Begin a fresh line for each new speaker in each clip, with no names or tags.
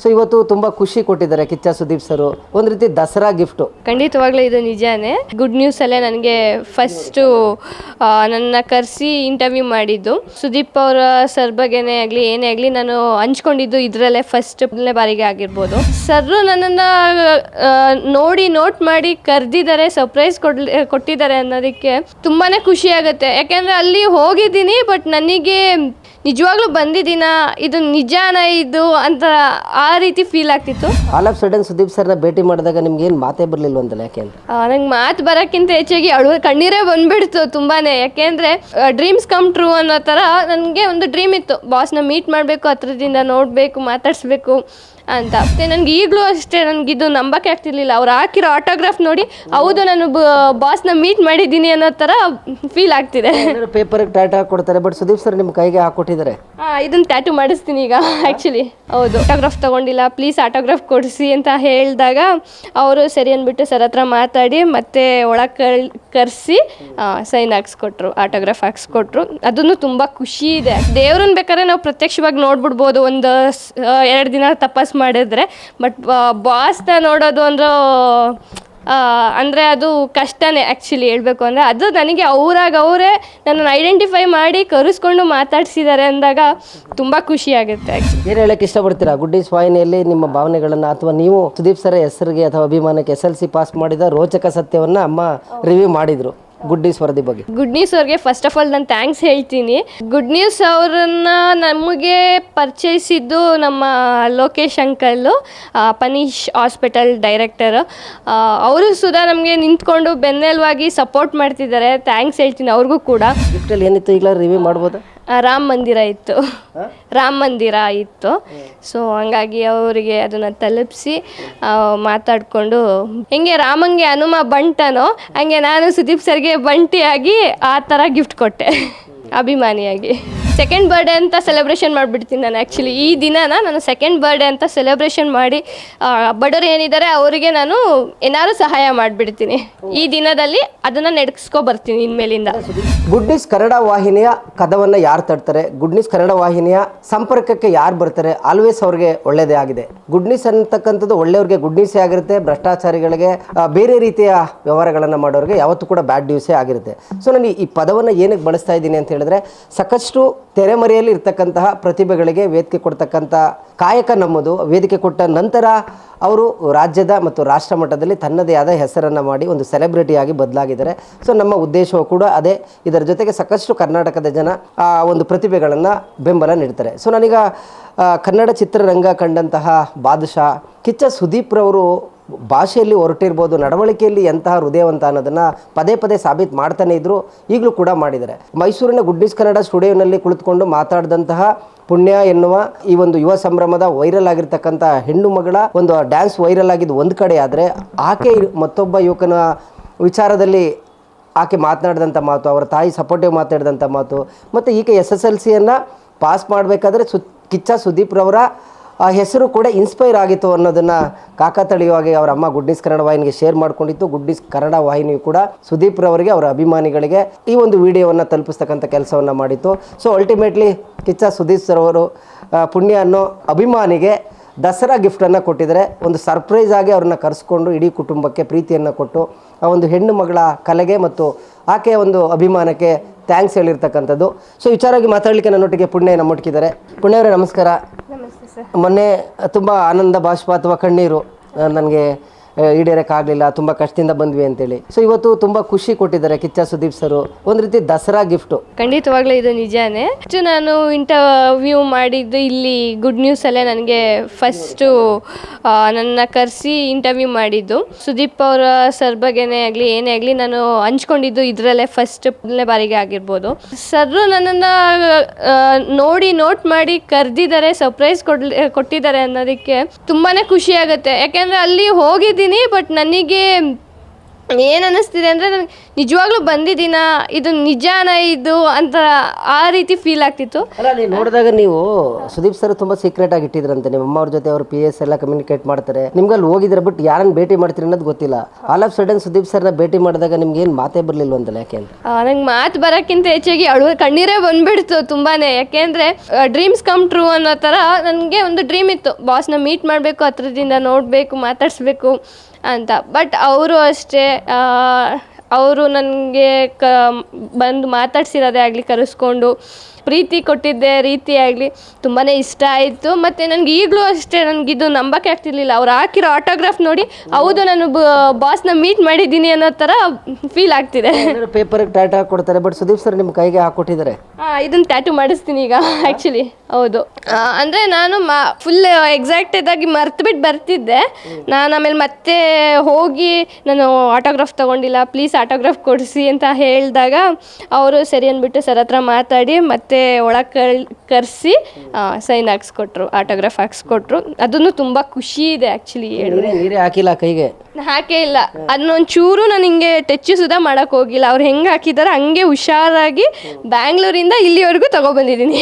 So ಇವತ್ತು ತುಂಬಾ ಖುಷಿ ಕೊಟ್ಟಿದ್ದಾರೆ ಕಿಚ್ಚ ಸುದೀಪ್ ಸರ್. ಒಂದ್ ರೀತಿ ದಸರಾ ಗಿಫ್ಟ್.
ಖಂಡಿತವಾಗ್ಲೂ ಇದು ನಿಜಾನೇ. ಗುಡ್ ನ್ಯೂಸ್ ಅಲ್ಲೇ ನನಗೆ ಫಸ್ಟು ನನ್ನ ಕರೆಸಿ ಇಂಟರ್ವ್ಯೂ ಮಾಡಿದ್ದು. ಸುದೀಪ್ ಅವರ ಸರ್ ಬಗ್ಗೆನೇ ಆಗಲಿ, ಏನೇ ಆಗಲಿ, ನಾನು ಹಂಚ್ಕೊಂಡಿದ್ದು ಇದರಲ್ಲೇ ಫಸ್ಟ್ ಬಾರಿಗೆ ಆಗಿರ್ಬೋದು. ಸರ್ ನನ್ನನ್ನು ನೋಡಿ ನೋಟ್ ಮಾಡಿ ಕರೆದಿದ್ದಾರೆ ಸರ್ಪ್ರೈಸ್ ಕೊಟ್ಟಿದ್ದಾರೆ ಅನ್ನೋದಕ್ಕೆ ತುಂಬಾ ಖುಷಿ ಆಗುತ್ತೆ. ಯಾಕೆಂದರೆ ಅಲ್ಲಿ ಹೋಗಿದ್ದೀನಿ ಬಟ್ ನನಗೆ ನಿಜವಾಗ್ಲೂ ಬಂದಿದ್ದೀನ? ಇದು ನಿಜಾನ ಇದು ಅಂತ ಆ ರೀತಿ ಫೀಲ್ ಆಗ್ತಿತ್ತು?
ಆಲ್ ಆಫ್ ಸಡನ್ ಸುದೀಪ್ ಸರ್ನ ಭೇಟಿ ಮಾಡಿದಾಗ ನಿಮ್ಗೆ ಏನು ಮಾತೇ ಬರಲಿಲ್ವಂತಲ್ಲ ಯಾಕೆ ಅಂತ?
ನಂಗೆ ಮಾತು ಬರೋಕ್ಕಿಂತ ಹೆಚ್ಚಾಗಿ ಅಳು ಕಣ್ಣೀರೇ ಬಂದ್ಬಿಡ್ತು ತುಂಬಾನೇ. ಯಾಕೆಂದ್ರೆ ಡ್ರೀಮ್ಸ್ ಕಮ್ ಟ್ರೂ ಅನ್ನೋ ಥರ ನನಗೆ ಒಂದು ಡ್ರೀಮ್ ಇತ್ತು. ಬಾಸ್ನ ಮೀಟ್ ಮಾಡಬೇಕು ಹತ್ರದಿಂದ ನೋಡಬೇಕು ಮಾತಾಡಿಸ್ಬೇಕು. ಅಂತ. ಮತ್ತೆ ನನಗೆ ಈಗಲೂ ಅಷ್ಟೇ ನನಗೆ ಇದು ನಂಬಕ್ಕೆ ಆಗ್ತಿರ್ಲಿಲ್ಲ. ಅವ್ರು ಹಾಕಿರೋ ಆಟೋಗ್ರಾಫ್ ನೋಡಿ ಹೌದು ನಾನು ಬಾಸ್ನ ಮೀಟ್ ಮಾಡಿದ್ದೀನಿ ಅನ್ನೋ ಥರ ಫೀಲ್ ಆಗ್ತಿದೆ.
ಪೇಪರ್ ಟಾಟಾ ಕೊಡ್ತಾರೆ ಬಟ್ ಸುದೀಪ್ ಸರ್ ನಿಮ್ಮ ಕೈಗೆ ಹಾಕೊಟ್ಟಿದ್ದಾರೆ.
ಹಾಂ ಇದನ್ನ ಟ್ಯಾಟು ಮಾಡಿಸ್ತೀನಿ ಈಗ ಆ್ಯಕ್ಚುಲಿ ಹೌದು. ಆಟೋಗ್ರಾಫ್ ತೊಗೊಂಡಿಲ್ಲ ಪ್ಲೀಸ್ ಆಟೋಗ್ರಾಫ್ ಕೊಡಿಸಿ ಅಂತ ಹೇಳಿದಾಗ ಅವರು ಸರಿ ಅಂದ್ಬಿಟ್ಟು ಸರ್ ಹತ್ರ ಮಾತಾಡಿ ಮತ್ತೆ ಒಳಗೆ ಕಳ್ ಕರೆಸಿ ಸೈನ್ ಹಾಕ್ಸ್ಕೊಟ್ರು ಆಟೋಗ್ರಾಫ್ ಹಾಕ್ಸ್ಕೊಟ್ರು. ಅದನ್ನು ತುಂಬ ಖುಷಿ ಇದೆ. ದೇವ್ರನ್ನ ಬೇಕಾದ್ರೆ ನಾವು ಪ್ರತ್ಯಕ್ಷವಾಗಿ ನೋಡ್ಬಿಡ್ಬೋದು. ಒಂದು ಎರಡು ದಿನ ತಪಾಸ್ ಮಾಡಿದ್ರೆ ಬಟ್ ಬಾಸ್ನ ನೋಡೋದು ಅಂದ್ರೆ ಅಂದರೆ ಅದು ಕಷ್ಟನೇ ಆ್ಯಕ್ಚುಲಿ ಹೇಳಬೇಕು ಅಂದರೆ ಅದು ನನಗೆ ಅವರಾಗ ಅವರೇ ನನ್ನನ್ನು ಐಡೆಂಟಿಫೈ ಮಾಡಿ ಕರೆಸ್ಕೊಂಡು ಮಾತಾಡ್ಸಿದ್ದಾರೆ ಅಂದಾಗ ತುಂಬ ಖುಷಿ ಆಗುತ್ತೆ
ಏನು ಹೇಳಕ್ಕೆ ಇಷ್ಟಪಡ್ತೀರಾ? ಇಸ್ ವಾಹಿನಿಯಲ್ಲಿ ನಿಮ್ಮ ಭಾವನೆಗಳನ್ನು ಅಥವಾ ನೀವು ಸುದೀಪ್ ಸರ ಹೆಸರಿಗೆ ಅಥವಾ ಅಭಿಮಾನಕ್ಕೆ ಎಸ್ ಎಲ್ ಸಿ ಪಾಸ್ ಮಾಡಿದ ರೋಚಕ ಸತ್ಯವನ್ನು ಅಮ್ಮ ರಿವ್ಯೂ ಮಾಡಿದ್ರು. ಗುಡ್ಡೀಸ್ ವರದಿ ಬಗ್ಗೆ.
ಗುಡ್ ನ್ಯೂಸ್ ಅವ್ರಿಗೆ ಫಸ್ಟ್ ಆಫ್ ಆಲ್ ನಾನು ಥ್ಯಾಂಕ್ಸ್ ಹೇಳ್ತೀನಿ. ಗುಡ್ ನ್ಯೂಸ್ ಅವರನ್ನ ನಮಗೆ ಪರಿಚಯಿಸಿದ್ದು ನಮ್ಮ Lokesh uncle Panish hospital director ಅವರು ಸುಧಾ ನಮಗೆ ನಿಂತ್ಕೊಂಡು ಬೆನ್ನೆಲುವಾಗಿ ಸಪೋರ್ಟ್ ಮಾಡ್ತಿದ್ದಾರೆ. ಥ್ಯಾಂಕ್ಸ್ ಹೇಳ್ತೀನಿ ಅವ್ರಿಗೂ ಕೂಡ.
ಗಿಫ್ಟಲ್ಲಿ ಏನಿತ್ತು ಈಗಲೂ ರಿವ್ಯೂ ಮಾಡ್ಬೋದಾ?
ರಾಮ್ ಮಂದಿರ ಇತ್ತು. ರಾಮ ಮಂದಿರ ಇತ್ತು. ಸೊ ಹಂಗಾಗಿ ಅವರಿಗೆ ಅದನ್ನು ತಲುಪಿಸಿ ಮಾತಾಡಿಕೊಂಡು ಹೆಂಗೆ ರಾಮಂಗೆ ಹನುಮ ಬಂಟನೋ ಹಂಗೆ ನಾನು ಸುದೀಪ್ ಸರ್ಗೆ ಬಂಟಿಯಾಗಿ ಆ ಥರ ಗಿಫ್ಟ್ ಕೊಟ್ಟೆ. ಅಭಿಮಾನಿಯಾಗಿ. ಸೆಕೆಂಡ್ ಬರ್ಡೇ ಅಂತ ಸೆಲೆಬ್ರೇಷನ್ ಮಾಡಿಬಿಡ್ತೀನಿ ನಾನು ಆ್ಯಕ್ಚುಲಿ ಈ ದಿನನ ನಾನು ಸೆಕೆಂಡ್ ಬರ್ಡೇ ಅಂತ ಸೆಲೆಬ್ರೇಷನ್ ಮಾಡಿ ಬಡವರು ಏನಿದ್ದಾರೆ ಅವರಿಗೆ ನಾನು ಏನಾದ್ರು ಸಹಾಯ ಮಾಡಿಬಿಡ್ತೀನಿ. ಈ ದಿನದಲ್ಲಿ ಅದನ್ನು ನೆಡ್ಸ್ಕೊ ಬರ್ತೀನಿ ಇನ್ಮೇಲಿಂದ.
ಗುಡ್ಡಿಸ್ ಕನ್ನಡ ವಾಹಿನಿಯ ಕದವನ್ನು ಯಾರು ತಡ್ತಾರೆ? ಗುಡ್ನಿಸ್ ಕನ್ನಡ ವಾಹಿನಿಯ ಸಂಪರ್ಕಕ್ಕೆ ಯಾರು ಬರ್ತಾರೆ? ಆಲ್ವೇಸ್ ಅವ್ರಿಗೆ ಒಳ್ಳೆಯದೇ ಆಗಿದೆ. ಗುಡ್ನಿಸ್ ಅಂತಕ್ಕಂಥದ್ದು ಒಳ್ಳೆಯವ್ರಿಗೆ ಗುಡ್ನಿಸ್ ಆಗಿರುತ್ತೆ, ಭ್ರಷ್ಟಾಚಾರಿಗಳಿಗೆ ಬೇರೆ ರೀತಿಯ ವ್ಯವಹಾರಗಳನ್ನು ಮಾಡೋರಿಗೆ ಯಾವತ್ತೂ ಕೂಡ ಬ್ಯಾಡ್ ನ್ಯೂಸೇ ಆಗಿರುತ್ತೆ. ಸೊ ನಾನು ಈ ಪದವನ್ನು ಏನಕ್ಕೆ ಬಳಸ್ತಾ ಇದ್ದೀನಿ ಅಂತ ಹೇಳಿದ್ರೆ, ಸಾಕಷ್ಟು ತೆರೆಮರೆಯಲ್ಲಿ ಇರ್ತಕ್ಕಂತಹ ಪ್ರತಿಭೆಗಳಿಗೆ ವೇದಿಕೆ ಕೊಡ್ತಕ್ಕಂಥ ಕಾಯಕ ನಮ್ಮದು. ವೇದಿಕೆ ಕೊಟ್ಟ ನಂತರ ಅವರು ರಾಜ್ಯದ ಮತ್ತು ರಾಷ್ಟ್ರ ಮಟ್ಟದಲ್ಲಿ ತನ್ನದೇ ಆದ ಹೆಸರನ್ನು ಮಾಡಿ ಒಂದು ಸೆಲೆಬ್ರಿಟಿಯಾಗಿ ಬದಲಾಗಿದ್ದಾರೆ. ಸೊ ನಮ್ಮ ಉದ್ದೇಶವೂ ಕೂಡ ಅದೇ. ಇದರ ಜೊತೆಗೆ ಸಾಕಷ್ಟು ಕರ್ನಾಟಕದ ಜನ ಆ ಒಂದು ಪ್ರತಿಭೆಗಳನ್ನು ಬೆಂಬಲ ನೀಡ್ತಾರೆ. ಸೊ ನಾನೀಗ ಕನ್ನಡ ಚಿತ್ರರಂಗ ಕಂಡಂತಹ ಬಾದಶಾ ಕಿಚ್ಚ ಸುದೀಪ್ರವರು ಭಾಷೆಯಲ್ಲಿ ಹೊರಟಿರ್ಬೋದು, ನಡವಳಿಕೆಯಲ್ಲಿ ಎಂತಹ ಹೃದಯವಂತ ಅನ್ನೋದನ್ನು ಪದೇ ಪದೇ ಸಾಬೀತು ಮಾಡ್ತಾನೆ ಇದ್ರು, ಈಗಲೂ ಕೂಡ ಮಾಡಿದ್ದಾರೆ. ಮೈಸೂರಿನ ಗುಡ್ಡಿಸ್ ಕನ್ನಡ ಸ್ಟುಡಿಯೋನಲ್ಲಿ ಕುಳಿತುಕೊಂಡು ಮಾತಾಡಿದಂತಹ ಪುಣ್ಯ ಎನ್ನುವ ಈ ಒಂದು ಯುವ ಸಂಭ್ರಮದ ವೈರಲ್ ಆಗಿರ್ತಕ್ಕಂಥ ಹೆಣ್ಣು ಮಗಳ ಒಂದು ಡ್ಯಾನ್ಸ್ ವೈರಲ್ ಆಗಿದ್ದು ಒಂದು ಕಡೆ ಆದರೆ, ಆಕೆ ಮತ್ತೊಬ್ಬ ಯುವಕನ ವಿಚಾರದಲ್ಲಿ ಆಕೆ ಮಾತನಾಡಿದಂಥ ಮಾತು, ಅವರ ತಾಯಿ ಸಪೋರ್ಟಿವ್ ಮಾತಾಡಿದಂಥ ಮಾತು, ಮತ್ತು ಈಕೆ ಎಸ್ ಎಸ್ ಎಲ್ ಸಿಯನ್ನು ಪಾಸ್ ಮಾಡಬೇಕಾದ್ರೆ ಸು, ಕಿಚ್ಚ ಸುದೀಪ್ರವರ ಆ ಹೆಸರು ಕೂಡ ಇನ್ಸ್ಪೈರ್ ಆಗಿತ್ತು ಅನ್ನೋದನ್ನು ಕಾಕತಳಿಯವಾಗಿ ಅವರ ಅಮ್ಮ ಗುಡ್ಡಿಸ್ ಕನ್ನಡ ವಾಹಿನಿಗೆ ಶೇರ್ ಮಾಡ್ಕೊಂಡಿತ್ತು. ಗುಡ್ಡಿಸ್ ಕನ್ನಡ ವಾಹಿನಿಯು ಕೂಡ ಸುದೀಪ್ ರವರಿಗೆ, ಅವರ ಅಭಿಮಾನಿಗಳಿಗೆ ಈ ಒಂದು ವಿಡಿಯೋವನ್ನು ತಲುಪಿಸ್ತಕ್ಕಂಥ ಕೆಲಸವನ್ನು ಮಾಡಿತ್ತು. So ultimately Kichcha Sudeep sir ಅವರು ಪುಣ್ಯ ಅನ್ನೋ ಅಭಿಮಾನಿಗೆ ದಸರಾ ಗಿಫ್ಟನ್ನು ಕೊಟ್ಟಿದ್ದಾರೆ. ಒಂದು ಸರ್ಪ್ರೈಸ್ ಆಗಿ ಅವ್ರನ್ನ ಕರೆಸ್ಕೊಂಡು ಇಡೀ ಕುಟುಂಬಕ್ಕೆ ಪ್ರೀತಿಯನ್ನು ಕೊಟ್ಟು, ಆ ಒಂದು ಹೆಣ್ಣು ಮಗಳ ಕಲೆಗೆ ಮತ್ತು ಆಕೆಯ ಒಂದು ಅಭಿಮಾನಕ್ಕೆ ಥ್ಯಾಂಕ್ಸ್ ಹೇಳಿರ್ತಕ್ಕಂಥದ್ದು. ಸೊ ವಿಚಾರವಾಗಿ ಮಾತಾಡಲಿಕ್ಕೆ ನನ್ನೊಟ್ಟಿಗೆ ಪುಣ್ಯ ನಮ್ಮೊಟ್ಟಿದ್ದಾರೆ ಪುಣ್ಯವರೇ ನಮಸ್ಕಾರ. ಮೊನ್ನೆ ತುಂಬ ಆನಂದ ಬಾಷ್ಪ ಅಥವಾ ಕಣ್ಣೀರು ನನಗೆ ಈಡೇರಕ್ಕಾಗಲಿಲ್ಲ, ತುಂಬ ಕಷ್ಟದಿಂದ ಬಂದ್ವಿ ಅಂತೇಳಿ. ಸೊ ಇವತ್ತು ತುಂಬ ಖುಷಿ ಕೊಟ್ಟಿದ್ದಾರೆ ಕಿಚ್ಚ ಸುದೀಪ್ ಸರ್. ಒಂದು ರೀತಿ ದಸರಾ ಗಿಫ್ಟು.
ಖಂಡಿತವಾಗ್ಲೂ ಇದು ನಿಜಾನೇ. ಹೆಚ್ಚು ನಾನು ಇಂಟರ್ವ್ಯೂ ಮಾಡಿದ್ದು ಇಲ್ಲಿ ಗುಡ್ ನ್ಯೂಸ್ ಅಲ್ಲೇ ನನಗೆ ಫಸ್ಟು ನನ್ನ ಕರೆಸಿ ಇಂಟರ್ವ್ಯೂ ಮಾಡಿದ್ದು. ಸುದೀಪ್ ಅವರ ಸರ್ ಬಗ್ಗೆನೇ ಆಗಲಿ, ಏನೇ ಆಗಲಿ ನಾನು ಹಂಚ್ಕೊಂಡಿದ್ದು ಇದರಲ್ಲೇ ಫಸ್ಟ್ ಬಾರಿಗೆ ಆಗಿರ್ಬೋದು. ಸರ್ರು ನನ್ನನ್ನು ನೋಡಿ ನೋಟ್ ಮಾಡಿ ಕರೆದಿದ್ದಾರೆ ಸರ್ಪ್ರೈಸ್ ಕೊಡ್ಲಿ, ಕೊಟ್ಟಿದ್ದಾರೆ ಅನ್ನೋದಕ್ಕೆ ತುಂಬಾ ಖುಷಿ ಆಗುತ್ತೆ. ಯಾಕೆಂದರೆ ಅಲ್ಲಿ ಹೋಗಿದ್ದೀನಿ ಬಟ್ ನನಗೆ ಏನು ಅನ್ನಿಸ್ತಿದೆ ಅಂದರೆ ನನಗೆ ನಿಜವಾಗ್ಲೂ ಬಂದಿದ್ದೀನ ಇದು ನಿಜಾನ ಇದು ಅಂತ ಆ ರೀತಿ ಫೀಲ್ ಆಗ್ತಿತ್ತು.
ಅಲ್ಲ ನೀವು ನೋಡಿದಾಗ ನೀವು ಸುದೀಪ್ ಸರ್ ತುಂಬಾ ಸೀಕ್ರೆಟ್ ಆಗಿ ಇಟ್ಟಿದ್ರಂತೆ. ನಿಮ್ಮ ಅಮ್ಮ ಅವ್ರ ಜೊತೆ ಅವ್ರ ಪಿ ಎಸ್ ಎಲ್ಲ ಕಮ್ಯುನಿಕೇಟ್ ಮಾಡ್ತಾರೆ. ನಿಮ್ಗೆ ಅಲ್ಲಿ ಹೋಗಿದ್ರೆ ಬಟ್ ಯಾರನ್ನ ಭೇಟಿ ಮಾಡ್ತೀರಿ ಅನ್ನೋದು ಗೊತ್ತಿಲ್ಲ. ಆಲ್ ಆಫ್ ಸಡನ್ ಸುದೀಪ್ ಸರ್ನ ಭೇಟಿ ಮಾಡಿದಾಗ ನಿಮ್ಗೆ ಏನು ಮಾತೇ ಬರಲಿಲ್ವಂತಲ್ಲ ಯಾಕೆ ಅಂತ?
ನಂಗೆ ಮಾತು ಬರೋಕ್ಕಿಂತ ಹೆಚ್ಚಾಗಿ ಅಳು ಕಣ್ಣೀರೇ ಬಂದ್ಬಿಡ್ತು ತುಂಬಾ ಯಾಕೆಂದರೆ ಡ್ರೀಮ್ಸ್ ಕಮ್ ಟ್ರೂ ಅನ್ನೋ ಥರ ನನಗೆ ಒಂದು ಡ್ರೀಮ್ ಇತ್ತು. ಬಾಸ್ನ ಮೀಟ್ ಮಾಡಬೇಕು ಹತ್ರದಿಂದ ನೋಡಬೇಕು ಮಾತಾಡಿಸ್ಬೇಕು. ಅಂತ. ಬಟ್ ಅವರು ಅಷ್ಟೇ ಅವರು ನನಗೆ ಕ ಬಂದು ಮಾತಾಡ್ಸಿರೋದೇ ಆಗಲಿ ಕರೆಸ್ಕೊಂಡು ಪ್ರೀತಿ ಕೊಟ್ಟಿದ್ದೆ ರೀತಿ ಆಗಲಿ ತುಂಬಾ ಇಷ್ಟ ಆಯಿತು. ಮತ್ತು ನನಗೆ ಈಗಲೂ ಅಷ್ಟೇ ನನಗಿದು ನಂಬಕ್ಕೆ ಆಗ್ತಿರ್ಲಿಲ್ಲ. ಅವ್ರು ಹಾಕಿರೋ ಆಟೋಗ್ರಾಫ್ ನೋಡಿ ಹೌದು ನಾನು ಬಾಸ್ನ ಮೀಟ್ ಮಾಡಿದ್ದೀನಿ ಅನ್ನೋ ಥರ ಫೀಲ್ ಆಗ್ತಿದೆ.
ಪೇಪರ್ ಟ್ಯಾಟು ಹಾಕೊಡ್ತಾರೆ ಬಟ್ ಸುದೀಪ್ ಸರ್ ನಿಮ್ಮ ಕೈಗೆ ಹಾಕೊಟ್ಟಿದ್ದಾರೆ.
ಹಾಂ ಇದನ್ನು ಟ್ಯಾಟು ಮಾಡಿಸ್ತೀನಿ ಈಗ ಆ್ಯಕ್ಚುಲಿ ಹೌದು. ಅಂದರೆ ನಾನು ಮ ಫುಲ್ ಎಕ್ಸಾಕ್ಟ್ ಇದಾಗಿ ಮರ್ತುಬಿಟ್ಟು ಬರ್ತಿದ್ದೆ. ನಾನು ಆಮೇಲೆ ಮತ್ತೆ ಹೋಗಿ ನಾನು ಆಟೋಗ್ರಾಫ್ ತೊಗೊಂಡಿಲ್ಲ ಪ್ಲೀಸ್ ಆಟೋಗ್ರಾಫ್ ಕೊಡಿಸಿ ಅಂತ ಹೇಳಿದಾಗ ಅವರು ಸರಿ ಅಂದ್ಬಿಟ್ಟು ಸರ್ ಹತ್ರ ಮಾತಾಡಿ ಮತ್ತೆ ಒಳಗೆ ಕಳ್ ಕರೆಸಿ ಸೈನ್ ಹಾಕ್ಸ್ಕೊಟ್ರು ಆಟೋಗ್ರಾಫ್ ಹಾಕ್ಸ್ಕೊಟ್ರು. ಅದನ್ನು ತುಂಬ ಖುಷಿ ಇದೆ ಆ್ಯಕ್ಚುಲಿ
ನೀರೇ ಹಾಕಿಲ್ಲ ಕೈಗೆ?
ಹಾಕೇ ಇಲ್ಲ. ಅದನ್ನೊಂದು ಚೂರು ನಾನು ಹಿಂಗೆ ಟಚ್ ಸುಧಾ ಮಾಡಕ್ ಹೋಗಿಲ್ಲ. ಅವ್ರು ಹೆಂಗೆ ಹಾಕಿದಾರೆ ಹಂಗೆ ಹುಷಾರಾಗಿ ಬ್ಯಾಂಗ್ಳೂರಿಂದ ಇಲ್ಲಿವರೆಗೂ ತಗೊಬಂದಿದ್ದೀನಿ.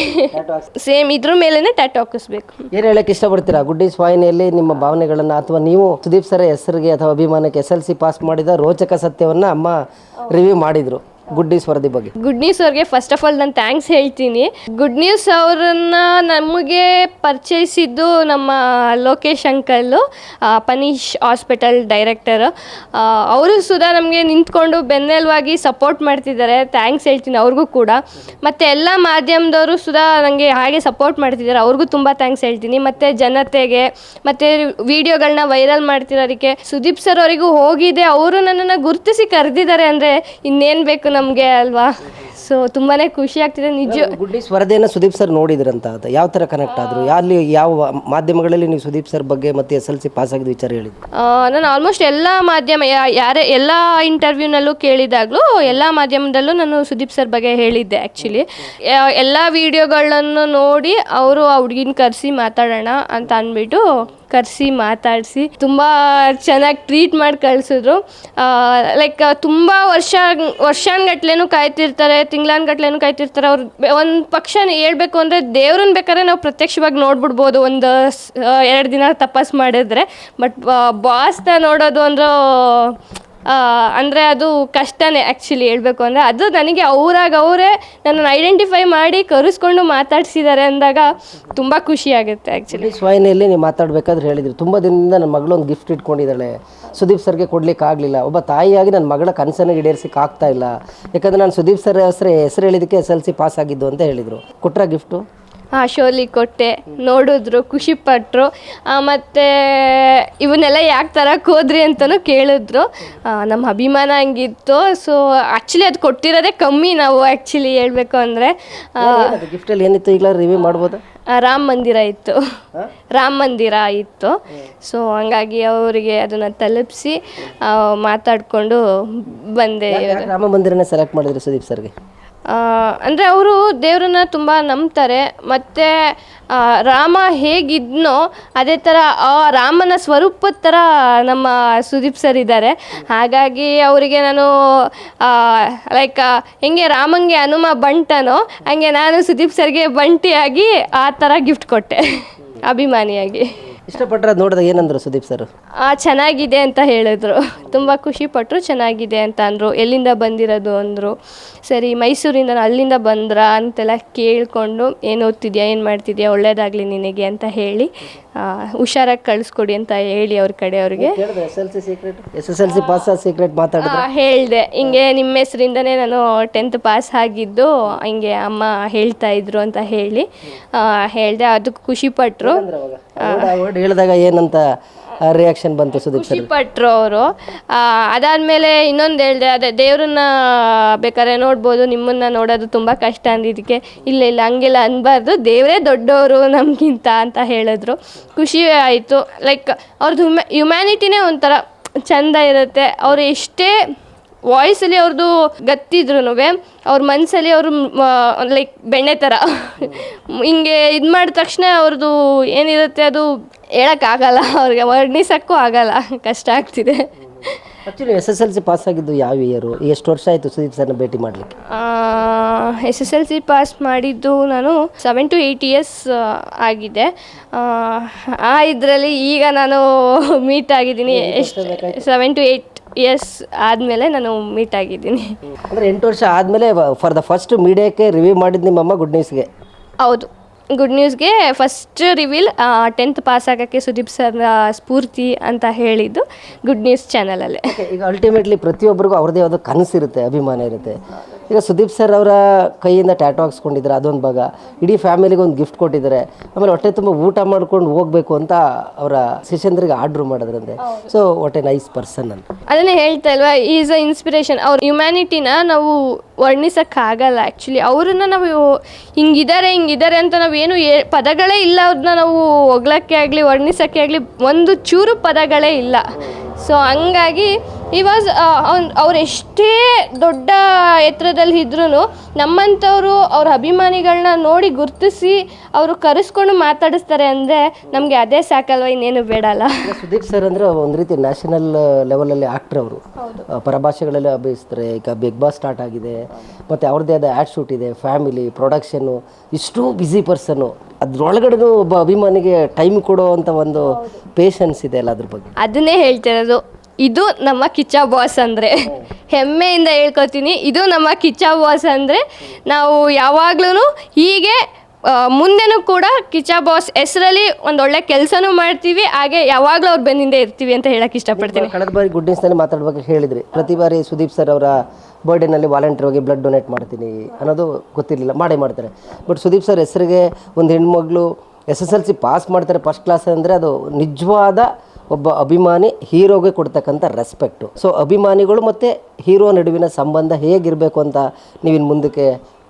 ಸೇಮ್ ಇದ್ರ ಮೇಲೇನೆ ಟ್ಯಾಟು ಹಾಕಿಸ್ಬೇಕು.
ಏನು ಹೇಳಕ್ಕೆ ಇಷ್ಟಪಡ್ತೀರಾ? ಗುಡ್ಡೀಸ್ ವಾಹಿನಿಯಲ್ಲಿ ನಿಮ್ಮ ಭಾವನೆಗಳನ್ನು ಅಥವಾ ನೀವು ಸುದೀಪ್ ಸರ ಹೆಸರಿಗೆ ಅಥವಾ ಅಭಿಮಾನಕ್ಕೆ ಎಸ್ ಎಲ್ ಸಿ ಪಾಸ್ ಮಾಡಿದ ರೋಚಕ ಸತ್ಯವನ್ನ ಅಮ್ಮ ರಿವ್ಯೂ ಮಾಡಿದ್ರು. ಗುಡ್ಡೀಸ್ ವರದಿ ಬಗ್ಗೆ.
ಗುಡ್ ನ್ಯೂಸ್ ಅವ್ರಿಗೆ ಫಸ್ಟ್ ಆಫ್ ಆಲ್ ನಾನು ಥ್ಯಾಂಕ್ಸ್ ಹೇಳ್ತೀನಿ. ಗುಡ್ ನ್ಯೂಸ್ ಅವರನ್ನ ನಮಗೆ ಪರಿಚಯಿಸಿದ್ದು ನಮ್ಮ Lokesh uncle Panish hospital director ಅವರು ಸುಧಾ ನಮಗೆ ನಿಂತ್ಕೊಂಡು ಬೆನ್ನೆಲುವಾಗಿ ಸಪೋರ್ಟ್ ಮಾಡ್ತಿದ್ದಾರೆ. ಥ್ಯಾಂಕ್ಸ್ ಹೇಳ್ತೀನಿ ಅವ್ರಿಗೂ ಕೂಡ. ಮತ್ತು ಎಲ್ಲ ಮಾಧ್ಯಮದವರು ಸುಧಾ ನನಗೆ ಹಾಗೆ ಸಪೋರ್ಟ್ ಮಾಡ್ತಿದ್ದಾರೆ. ಅವ್ರಿಗೂ ತುಂಬ ಥ್ಯಾಂಕ್ಸ್ ಹೇಳ್ತೀನಿ. ಮತ್ತು ಜನತೆಗೆ, ಮತ್ತು ವಿಡಿಯೋಗಳನ್ನ ವೈರಲ್ ಮಾಡ್ತಿರೋದಕ್ಕೆ ಸುದೀಪ್ ಸರ್ ಅವರಿಗೂ ಹೋಗಿದೆ. ಅವರು ನನ್ನನ್ನು ಗುರುತಿಸಿ ಕರೆದಿದ್ದಾರೆ ಅಂದರೆ ಇನ್ನೇನು ಬೇಕು ನಮಗೆ ಅಲ್ವಾ? ಸೊ ತುಂಬಾ ಖುಷಿ ಆಗ್ತಿದೆ. ನಿಜ
ಗುಡ್ಡಿಸ್ ವರದಿಯನ್ನು ಸುದೀಪ್ ಸರ್ ನೋಡಿದ್ರಂತ ಅಂತ. ಯಾವ ಥರ ಕನೆಕ್ಟ್ ಆದ್ರು? ಅಲ್ಲಿ ಯಾವ ಮಾಧ್ಯಮಗಳಲ್ಲಿ ನೀವು ಸುದೀಪ್ ಸರ್ ಬಗ್ಗೆ ಮತ್ತೆ ಎಸ್ ಎಲ್ ಸಿ ಪಾಸ್ ಆಗಿದ್ದ ವಿಚಾರ ಹೇಳಿದ್ರು
ನಾನು ಆಲ್ಮೋಸ್ಟ್ ಎಲ್ಲ ಮಾಧ್ಯಮ ಯಾ- ಯಾರೇ ಎಲ್ಲ ಇಂಟರ್ವ್ಯೂನಲ್ಲೂ ಕೇಳಿದಾಗಲೂ ಎಲ್ಲ ಮಾಧ್ಯಮದಲ್ಲೂ ನಾನು ಸುದೀಪ್ ಸರ್ ಬಗ್ಗೆ ಹೇಳಿದ್ದೆ ಆ್ಯಕ್ಚುಲಿ ಎಲ್ಲ ವಿಡಿಯೋಗಳನ್ನು ನೋಡಿ ಅವರು ಆ ಹುಡುಗಿನ ಕರೆಸಿ ಮಾತಾಡೋಣ ಅಂತ ಅಂದ್ಬಿಟ್ಟು ಕರೆಸಿ ಮಾತಾಡಿಸಿ ತುಂಬ ಚೆನ್ನಾಗಿ ಟ್ರೀಟ್ ಮಾಡಿ ಕಳಿಸಿದ್ರು. ಲೈಕ್ ತುಂಬ ವರ್ಷ ವರ್ಷಾನ್ಗಟ್ಲೆನೂ ಕಾಯ್ತಿರ್ತಾರೆ ತಿಂಗ್ಳಾನ್ಗಟ್ಲೆನೂ ಕಾಯ್ತಿರ್ತಾರೆ ಅವ್ರು ಒಂದು ಪಕ್ಷ ಹೇಳ್ಬೇಕು ಅಂದರೆ ದೇವ್ರನ್ನ ಬೇಕಾದ್ರೆ ನಾವು ಪ್ರತ್ಯಕ್ಷವಾಗಿ ನೋಡ್ಬಿಡ್ಬೋದು. ಒಂದು ಎರಡು ದಿನ ತಪಾಸ್ ಮಾಡಿದ್ರೆ. ಬಟ್ ಬಾಸ್ನ ನೋಡೋದು ಅಂದ್ರೆ ಅಂದರೆ ಅದು ಕಷ್ಟನೇ ಆ್ಯಕ್ಚುಲಿ ಹೇಳಬೇಕು ಅಂದರೆ. ಅದು ನನಗೆ ಅವರಾಗ ಅವರೇ ನನ್ನನ್ನು ಐಡೆಂಟಿಫೈ ಮಾಡಿ ಕರೆಸ್ಕೊಂಡು ಮಾತಾಡ್ಸಿದ್ದಾರೆ ಅಂದಾಗ ತುಂಬ ಖುಷಿ ಆಗುತ್ತೆ ಆ್ಯಕ್ಚುಲಿ
ಗುಡ್ಡೀಸ್ ವಾಹಿನಿಯಲ್ಲಿ ನೀವು ಮಾತಾಡಬೇಕಾದ್ರೆ ಹೇಳಿದ್ರು. ತುಂಬ ದಿನದಿಂದ ನನ್ನ ಮಗಳು ಒಂದು ಗಿಫ್ಟ್ ಇಟ್ಕೊಂಡಿದ್ದಾಳೆ. ಸುದೀಪ್ ಸರ್ಗೆ ಕೊಡ್ಲಿಕ್ಕೆ ಆಗಲಿಲ್ಲ. ಒಬ್ಬ ತಾಯಿಯಾಗಿ ನನ್ನ ಮಗಳ ಕನಸನ್ನು ಈಡೇರಿಸಕ್ಕೆ ಆಗ್ತಾ ಇಲ್ಲ. ಯಾಕಂದ್ರೆ ನಾನು ಸುದೀಪ್ ಸರ್ ಹೆಸರು ಹೆಸರು ಹೇಳಿದ್ದಕ್ಕೆ ಎಸ್ ಎಲ್ ಸಿ ಪಾಸ್ ಆಗಿದ್ದು ಅಂತ ಹೇಳಿದರು. ಕೊಟ್ರ ಗಿಫ್ಟು
ಹಾಂ ಶೋಲಿ ಕೊಟ್ಟೆ. ನೋಡಿದ್ರು ಖುಷಿ ಪಟ್ಟರು ಮತ್ತು ಇವನ್ನೆಲ್ಲ ಯಾಕೆ ತರಕ್ಕೆ ಹೋದ್ರಿ ಅಂತಲೂ ಕೇಳಿದ್ರು. ನಮ್ಮ ಅಭಿಮಾನ ಹಂಗಿತ್ತು. ಸೊ ಆ್ಯಕ್ಚುಲಿ ಅದು ಕೊಟ್ಟಿರೋದೇ ಕಮ್ಮಿ ನಾವು ಆ್ಯಕ್ಚುಲಿ ಹೇಳಬೇಕು ಅಂದರೆ
ಗಿಫ್ಟಲ್ಲಿ ಏನಿತ್ತು? ಈಗಲೂ ರಿವ್ಯೂ ಮಾಡ್ಬೋದಾ?
ರಾಮ ಮಂದಿರ ಇತ್ತು. ರಾಮ ಮಂದಿರ ಇತ್ತು. ಸೊ ಹಂಗಾಗಿ ಅವರಿಗೆ ಅದನ್ನ ತಲುಪಿಸಿ ಮಾತಾಡಿಕೊಂಡು ಬಂದೆ
ರಾಮ ಮಂದಿರನ ಸೆಲೆಕ್ಟ್ ಮಾಡಿದ್ರು ಸುದೀಪ್ ಸರ್ಗೆ?
ಅಂದರೆ ಅವರು ದೇವರನ್ನ ತುಂಬ ನಂಬ್ತಾರೆ, ಮತ್ತು ರಾಮ ಹೇಗಿದ್ನೋ ಅದೇ ಥರ ಆ ರಾಮನ ಸ್ವರೂಪದ ಥರ ನಮ್ಮ ಸುದೀಪ್ ಸರ್ ಇದ್ದಾರೆ. ಹಾಗಾಗಿ ಅವರಿಗೆ ನಾನು ಲೈಕ್ ಹೆಂಗೆ ರಾಮಂಗೆ ಹನುಮ ಬಂಟನೋ, ಹಂಗೆ ನಾನು ಸುದೀಪ್ ಸರ್ಗೆ ಬಂಟಿಯಾಗಿ ಆ ಥರ ಗಿಫ್ಟ್ ಕೊಟ್ಟೆ, ಅಭಿಮಾನಿಯಾಗಿ.
ಇಷ್ಟಪಟ್ಟರೆ ಅದು ನೋಡಿದಾಗ ಏನಂದ್ರು ಸುದೀಪ್ ಸರ್?
ಆ, ಚೆನ್ನಾಗಿದೆ ಅಂತ ಹೇಳಿದ್ರು. ತುಂಬ ಖುಷಿ ಪಟ್ಟರು ಚೆನ್ನಾಗಿದೆ ಅಂತ ಅಂದರು. ಎಲ್ಲಿಂದ ಬಂದಿರೋದು ಅಂದರು. ಸರಿ ಮೈಸೂರಿಂದ ಅಲ್ಲಿಂದ ಬಂದ್ರಾ ಅಂತೆಲ್ಲ ಕೇಳಿಕೊಂಡು ಏನು ಓದ್ತಿದ್ಯಾ? ಏನು ಮಾಡ್ತಿದ್ಯಾ? ಒಳ್ಳೇದಾಗಲಿ ನಿನಗೆ ಅಂತ ಹೇಳಿ ಆ, ಹುಷಾರಾಗಿ ಕಳಿಸ್ಕೊಡಿ ಅಂತ ಹೇಳಿ ಅವ್ರ ಕಡೆ
ಅವ್ರಿಗೆ. S L C secret S S L C pass secret ಮಾತಾಡಿದ್ರು?
ಹೇಳಿದೆ. ಹಿಂಗೆ ನಿಮ್ಮ ಹೆಸರಿಂದನೇ ನಾನು ಟೆಂತ್ ಪಾಸ್ ಆಗಿದ್ದು ಹಿಂಗೆ ಅಮ್ಮ ಹೇಳ್ತಾ ಇದ್ರು ಅಂತ ಹೇಳಿ ಹೇಳಿದೆ. ಅದಕ್ಕೆ ಖುಷಿ ಪಟ್ಟರು
ಹೇಳಿದಾಗ ಏನಂತ ರಿಯಾಕ್ಷನ್ ಬಂತು ಸುದೀಪ್ ಸರ್
ಖುಷಿ ಪಟ್ರು ಅವರು. ಅದಾದಮೇಲೆ ಇನ್ನೊಂದು ಹೇಳಿದೆ ಅದೇ ದೇವ್ರನ್ನ ಬೇಕಾದ್ರೆ ನೋಡ್ಬೋದು ನಿಮ್ಮನ್ನ ನೋಡೋದು ತುಂಬ ಕಷ್ಟ ಅಂದಿದ್ದಕ್ಕೆ. ಇಲ್ಲ ಇಲ್ಲ ಹಂಗೆಲ್ಲ ಅನ್ಬಾರ್ದು ದೇವರೇ ದೊಡ್ಡವರು ನಮಗಿಂತ ಅಂತ ಹೇಳಿದ್ರು. ಖುಷಿ ಆಯಿತು. ಲೈಕ್ ಅವ್ರದ್ದು ಹ್ಯುಮ್ಯಾ ಹ್ಯುಮ್ಯಾನಿಟಿನೇ ಒಂಥರ ಚಂದ ಇರುತ್ತೆ. ಅವ್ರು ಎಷ್ಟೇ ವಾಯ್ಸಲ್ಲಿ ಅವ್ರದ್ದು ಗತ್ತಿದ್ರು ಅವ್ರ ಮನಸ್ಸಲ್ಲಿ ಅವರು ಲೈಕ್ ಬೆಣ್ಣೆ ಥರ ಹಿಂಗೆ ಇದು ಮಾಡಿದ ತಕ್ಷಣ ಅವ್ರದ್ದು ಏನಿರುತ್ತೆ ಅದು ಹೇಳೋಕ್ಕಾಗಲ್ಲ ಅವ್ರಿಗೆ ವರ್ಣಿಸೋಕ್ಕೂ ಆಗಲ್ಲ ಕಷ್ಟ ಆಗ್ತಿದೆ.
Actually S S L C pass ಆಗಿದ್ದು ಯಾವ ಇಯರು ಎಷ್ಟು ವರ್ಷ ಆಯಿತು ಸುದೀಪ್ ಸರ್ನ ಭೇಟಿ ಮಾಡಲಿಕ್ಕೆ?
S S L C pass ಮಾಡಿದ್ದು ನಾನು ಸೆವೆನ್ ಟು ಏಯ್ಟ್ ಇಯರ್ಸ್ ಆಗಿದೆ. ಆ, ಆ ಇದರಲ್ಲಿ ಈಗ ನಾನು ಮೀಟ್ ಆಗಿದ್ದೀನಿ ಎಷ್ಟು ಸೆವೆನ್ ಟು ಏಯ್ಟ್ ಇಯರ್ಸ್ ಆದಮೇಲೆ ನಾನು ಮೀಟ್ ಆಗಿದ್ದೀನಿ.
ಅಂದರೆ ಎಂಟು ವರ್ಷ ಆದಮೇಲೆ ಫಾರ್ ದ ಫಸ್ಟ್ ಮೀಡಿಯಾಕ್ಕೆ ರಿವ್ಯೂ ಮಾಡಿದ್ದು ನಿಮ್ಮಮ್ಮ ಗುಡ್ ನ್ಯೂಸ್ಗೆ
ಹೌದು. ಗುಡ್ ನ್ಯೂಸ್ಗೆ ಫಸ್ಟ್ ರಿವೀಲ್ ಟೆಂತ್ ಪಾಸ್ ಆಗೋಕ್ಕೆ ಸುದೀಪ್ ಸರ್ ಸ್ಫೂರ್ತಿ ಅಂತ ಹೇಳಿದ್ದು ಗುಡ್ ನ್ಯೂಸ್ ಚಾನಲಲ್ಲೇ
ಈಗ ಅಲ್ಟಿಮೇಟ್ಲಿ ಪ್ರತಿಯೊಬ್ಬರಿಗೂ ಅವ್ರದ್ದೇ ಯಾವುದೋ ಕನಸಿರುತ್ತೆ ಅಭಿಮಾನ ಇರುತ್ತೆ. ಈಗ ಸುದೀಪ್ ಸರ್ ಅವರ ಕೈಯಿಂದ ಟ್ಯಾಟೋ ಹಾಕ್ಸ್ಕೊಂಡಿದ್ದಾರೆ ಅದೊಂದು ಭಾಗ. ಇಡೀ ಫ್ಯಾಮಿಲಿಗೆ ಒಂದು ಗಿಫ್ಟ್ ಕೊಟ್ಟಿದ್ದಾರೆ. ಆಮೇಲೆ ಹೊಟ್ಟೆ ತುಂಬ ಊಟ ಮಾಡ್ಕೊಂಡು ಹೋಗಬೇಕು ಅಂತ ಅವರ ಶಿಷ್ಯಂದ್ರಿಗೆ ಆರ್ಡ್ರ್ ಮಾಡಿದ್ರಂತೆ. So what a nice person ಅಂತ
ಅದನ್ನೇ ಹೇಳ್ತಾ ಇಲ್ವಾ ಈಸ್ ಅ ಇನ್ಸ್ಪಿರೇಷನ್ ಅವ್ರ ಹ್ಯುಮ್ಯಾನಿಟಿನ ನಾವು ವರ್ಣಿಸೋಕ್ಕಾಗಲ್ಲ. ಆ್ಯಕ್ಚುಲಿ ಅವ್ರನ್ನ ನಾವು ಹಿಂಗಿದ್ದಾರೆ ಹಿಂಗಿದ್ದಾರೆ ಅಂತ ನಾವು ಏ- ಪದಗಳೇ ಇಲ್ಲ ಅವ್ರನ್ನ ನಾವು ಹೊಗ್ಳಕ್ಕೆ ಆಗಲಿ ವರ್ಣಿಸೋಕ್ಕೆ ಆಗಲಿ ಒಂದು ಚೂರು ಪದಗಳೇ ಇಲ್ಲ. ಸೊ ಹಂಗಾಗಿ ಈ ವಾಸ್ ಅವ್ರು ಎಷ್ಟೇ ದೊಡ್ಡ ಎತ್ತರದಲ್ಲಿ ಇದ್ರೂ ನಮ್ಮಂಥವರು ಅವ್ರ ಅಭಿಮಾನಿಗಳನ್ನ ನೋಡಿ ಗುರ್ತಿಸಿ ಅವರು ಕರೆಸ್ಕೊಂಡು ಮಾತಾಡಿಸ್ತಾರೆ ಅಂದರೆ ನಮಗೆ ಅದೇ ಸಾಕಲ್ವ ಇನ್ನೇನು ಬೇಡಲ್ಲ
ಸುದೀಪ್ ಸರ್ ಅಂದರೆ ಒಂದು ರೀತಿ ನ್ಯಾಷನಲ್ ಲೆವೆಲಲ್ಲಿ ಆ್ಯಕ್ಟ್ರ್ ಅವರು. ಪರಭಾಷೆಗಳಲ್ಲಿ ಅಭಿನಯಿಸ್ತಾರೆ ಈಗ ಬಿಗ್ ಬಾಸ್ ಸ್ಟಾರ್ಟ್ ಆಗಿದೆ ಮತ್ತು ಅವ್ರದ್ದೇ ಆದ ಆ್ಯಡ್ ಶೂಟ್ ಇದೆ ಫ್ಯಾಮಿಲಿ ಪ್ರೊಡಕ್ಷನ್ನು ಇಷ್ಟು ಬ್ಯುಸಿ ಪರ್ಸನ್ನು ಅದ್ರೊಳಗಡೆನೂ ಒಬ್ಬ ಅಭಿಮಾನಿಗೆ ಟೈಮ್ ಕೊಡೋ ಅಂತ ಒಂದು ಪೇಷನ್ಸ್ ಇದೆ ಅಲ್ಲ ಅದ್ರ ಬಗ್ಗೆ?
ಅದನ್ನೇ ಹೇಳ್ತಿರೋದು. ಇದು ನಮ್ಮ ಕಿಚ್ಚ ಬಾಸ್ ಅಂದರೆ. ಹೆಮ್ಮೆಯಿಂದ ಹೇಳ್ಕೊತೀನಿ ಇದು ನಮ್ಮ ಕಿಚ್ಚ ಬಾಸ್ ಅಂದರೆ. ನಾವು ಯಾವಾಗ್ಲೂ ಹೀಗೆ ಮುಂದೆನೂ ಕೂಡ ಕಿಚ್ಚ ಬಾಸ್ ಹೆಸರಲ್ಲಿ ಒಂದು ಒಳ್ಳೆ ಕೆಲಸನೂ ಮಾಡ್ತೀವಿ ಹಾಗೆ ಯಾವಾಗಲೂ ಅವ್ರ ಬೆನ್ನಿಂದ ಇರ್ತೀವಿ ಅಂತ ಹೇಳಕ್ಕೆ ಇಷ್ಟಪಡ್ತೀನಿ.
ಕಳೆದ ಬಾರಿ ಗುಡ್ ನ್ಯೂಸ್ನಲ್ಲಿ ಮಾತಾಡ್ಬೇಕು ಹೇಳಿದ್ರಿ. ಪ್ರತಿ ಬಾರಿ ಸುದೀಪ್ ಸರ್ ಅವರ ಬರ್ಡೇನಲ್ಲಿ ವಾಲಂಟಿಯರ್ ಹೋಗಿ ಬ್ಲಡ್ ಡೊನೇಟ್ ಮಾಡ್ತೀನಿ ಅನ್ನೋದು ಗೊತ್ತಿರಲಿಲ್ಲ ಮಾಡೇ ಮಾಡ್ತಾರೆ. ಬಟ್ ಸುದೀಪ್ ಸರ್ ಹೆಸರಿಗೆ ಒಂದು ಹೆಣ್ಮಗಳು S S L C pass ಮಾಡ್ತಾರೆ ಫಸ್ಟ್ ಕ್ಲಾಸ್ ಅಂದರೆ ಅದು ನಿಜವಾದ ಒಬ್ಬ ಅಭಿಮಾನಿ ಹೀರೋಗೆ ಕೊಡ್ತಕ್ಕಂಥ ರೆಸ್ಪೆಕ್ಟು ಸೊ ಅಭಿಮಾನಿಗಳು ಮತ್ತು ಹೀರೋ ನಡುವಿನ ಸಂಬಂಧ ಹೇಗಿರಬೇಕು ಅಂತ ನೀವಿನ ಮುಂದಕ್ಕೆ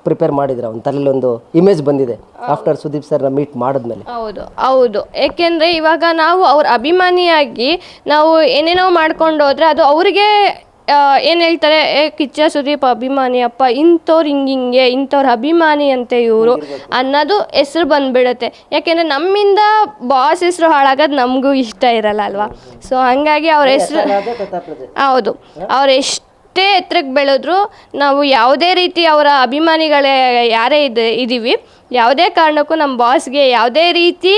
ಪ್ರಿಪೇರ್ ಮಾಡಿದ್ರೆ? ಒಂದು ತಲೆಯಲ್ಲಿ ಒಂದು ಇಮೇಜ್ ಬಂದಿದೆ ಆಫ್ಟರ್ ಸುದೀಪ್ ಸರ್ನ ಮೀಟ್ ಮಾಡಿದ್ಮೇಲೆ.
ಹೌದು ಹೌದು. ಏಕೆಂದರೆ ಇವಾಗ ನಾವು ಅವ್ರ ಅಭಿಮಾನಿಯಾಗಿ ನಾವು ಏನೇನೋ ಮಾಡ್ಕೊಂಡು ಹೋದ್ರೆ ಅದು ಅವರಿಗೆ ಏನು ಹೇಳ್ತಾರೆ ಏ ಕಿಚ್ಚ ಸುದೀಪ್ ಅಭಿಮಾನಿ ಅಪ್ಪ ಇಂಥವ್ರು ಹಿಂಗಿಂಗೆ ಇಂಥವ್ರ ಅಭಿಮಾನಿ ಅಂತೆ ಇವರು ಅನ್ನೋದು ಹೆಸ್ರು ಬಂದ್ಬಿಡುತ್ತೆ. ಯಾಕೆಂದರೆ ನಮ್ಮಿಂದ ಬಾಸ್ ಹೆಸರು ಹಾಳಾಗೋದು ನಮಗೂ ಇಷ್ಟ ಇರಲ್ಲ ಅಲ್ವಾ? ಸೊ ಹಂಗಾಗಿ ಅವ್ರ ಹೆಸರು ಹೌದು. ಅವ್ರು ಎಷ್ಟೇ ಎತ್ತರಕ್ಕೆ ಬೆಳೆದ್ರು ನಾವು ಯಾವುದೇ ರೀತಿ ಅವರ ಅಭಿಮಾನಿಗಳೇ ಯಾರೇ ಇದೆ ಇದ್ದೀವಿ ಯಾವುದೇ ಕಾರಣಕ್ಕೂ ನಮ್ಮ ಬಾಸ್ಗೆ ಯಾವುದೇ ರೀತಿ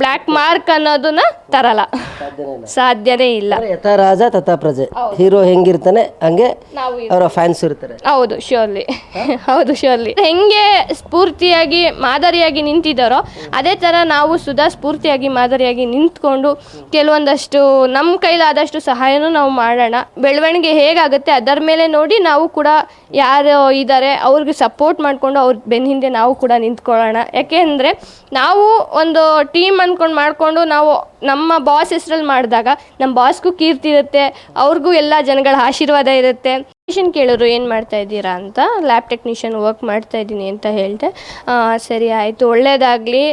ಬ್ಲ್ಯಾಕ್ ಮಾರ್ಕ್ ಅನ್ನೋದನ್ನ ತರಲ್ಲ. ಸಾಧ್ಯನೇ ಇಲ್ಲ.
ಯಥರಾಜ ಯಥಾ ರಾಜ ತಥಾ ಪ್ರಜೆ. ಹೀರೋ ಹೆಂಗಿರ್ತಾನೆ ಹಂಗೆ
ನಾವು
ಅವರ ಫ್ಯಾನ್ಸ್ ಇರ್ತಾರೆ.
ಹೌದು ಶ್ಯೂರ್ಲಿ ಹೌದು ಶ್ಯೂರ್ಲಿ ಹೆಂಗೆ ಸ್ಫೂರ್ತಿಯಾಗಿ ಮಾದರಿಯಾಗಿ ನಿಂತಿದ್ದಾರೋ ಅದೇ ಥರ ನಾವು ಸುಧಾ ಸ್ಫೂರ್ತಿಯಾಗಿ ಮಾದರಿಯಾಗಿ ನಿಂತ್ಕೊಂಡು ಕೆಲವೊಂದಷ್ಟು ನಮ್ಮ ಕೈಲಾದಷ್ಟು ಸಹಾಯನೂ ನಾವು ಮಾಡೋಣ. ಬೆಳವಣಿಗೆ ಹೇಗಾಗುತ್ತೆ ಅದರ ಮೇಲೆ ನೋಡಿ ನಾವು ಕೂಡ ಯಾರು ಇದ್ದಾರೆ ಅವ್ರಿಗೆ ಸಪೋರ್ಟ್ ಮಾಡಿಕೊಂಡು ಅವ್ರ ಬೆನ್ನ ಹಿಂದೆ ನಾವು ಕೂಡ ನಿಂತ್ಕೊಳ್ಳೋಣ. ಯಾಕೆಂದರೆ ನಾವು ಒಂದು ಟೀಮ್ ಅಂದ್ಕೊಂಡು ಮಾಡಿಕೊಂಡು ನಾವು ನಮ್ಮ ಬಾಸ್ ಹೆಸ್ರಲ್ಲಿ ಮಾಡಿದಾಗ ನಮ್ಮ ಬಾಸ್ಗೂ ಕೀರ್ತಿ ಇರುತ್ತೆ, ಅವ್ರಿಗೂ ಎಲ್ಲ ಜನಗಳ ಆಶೀರ್ವಾದ ಇರುತ್ತೆ. ಟೆಕ್ನಿಷಿಯನ್ ಕೇಳೋರು ಏನು ಮಾಡ್ತಾ ಇದ್ದೀರಾ ಅಂತ ಲ್ಯಾಬ್ ಟೆಕ್ನಿಷಿಯನ್ ವರ್ಕ್ ಮಾಡ್ತಾ ಇದ್ದೀನಿ ಅಂತ ಹೇಳಿದೆ. ಸರಿ ಆಯಿತು, ಒಳ್ಳೇದಾಗಲಿ